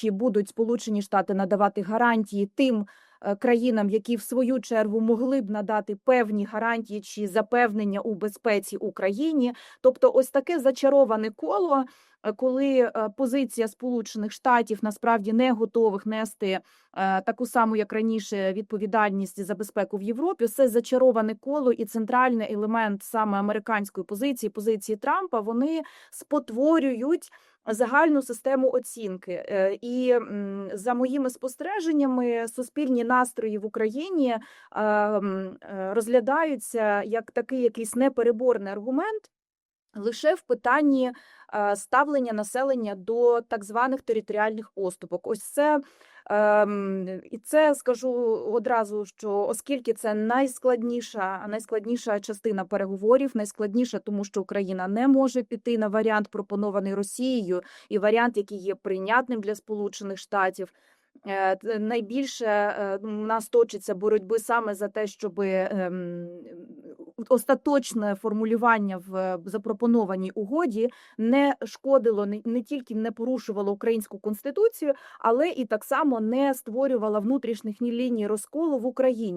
чи будуть Сполучені Штати надавати гарантії тим е, країнам, які в свою чергу могли б надати певні гарантії чи запевнення у безпеці Україні. Тобто, ось таке зачароване коло, е, коли е, позиція Сполучених Штатів насправді не готових нести таку саму, як раніше, відповідальність за безпеку в Європі. Це зачароване коло і центральний елемент саме американської позиції, позиції Трампа. Вони спотворюють загальну систему оцінки. Е, І за моїми спостереженнями, суспільні настрої в Україні е, розглядаються як такий якийсь непереборний аргумент. Лише в питанні е, ставлення населення до так званих територіальних поступок. Ось це ем, і це скажу одразу, що оскільки це найскладніша, найскладніша частина переговорів, найскладніша, тому що Україна не може піти на варіант, пропонований Росією, і варіант, який є прийнятним для Сполучених Штатів. Е, Найбільше е, у нас точиться боротьби саме за те, щоб остаточне формулювання в запропонованій угоді не шкодило не, не тільки не порушувало українську конституцію, але і так само не створювало внутрішніх ліній розколу в Україні.